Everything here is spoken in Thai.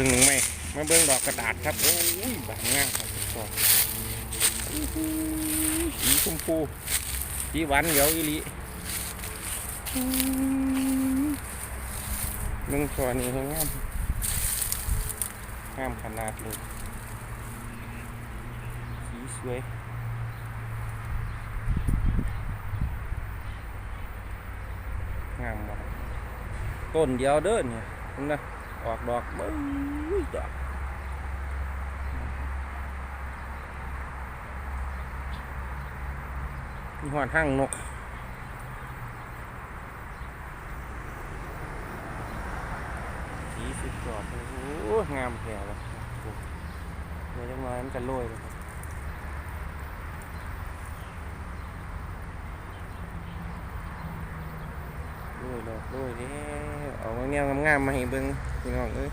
มาเบิ่งดอกกระดาษครับ โอ้ยบานงามครับทุกคนสีชมพูสีหวานเหลียวอีลีหนึ่งช่อนี่ให้งามงามขนาดเลยสีสวยงามมากต้นเดียวเด้อเนี่ยนไหม ออกดอกเบ้ยดอกมีหอดห้างนกสีสุดยอดโอ้โหงามแถวเลยเดี๋ยวจังหวะมันจะโรยเลยครับโรยเลยโรยแล้ว ของเงี้ยงามๆมาให้เบิ่งพี่น้องเอ้ย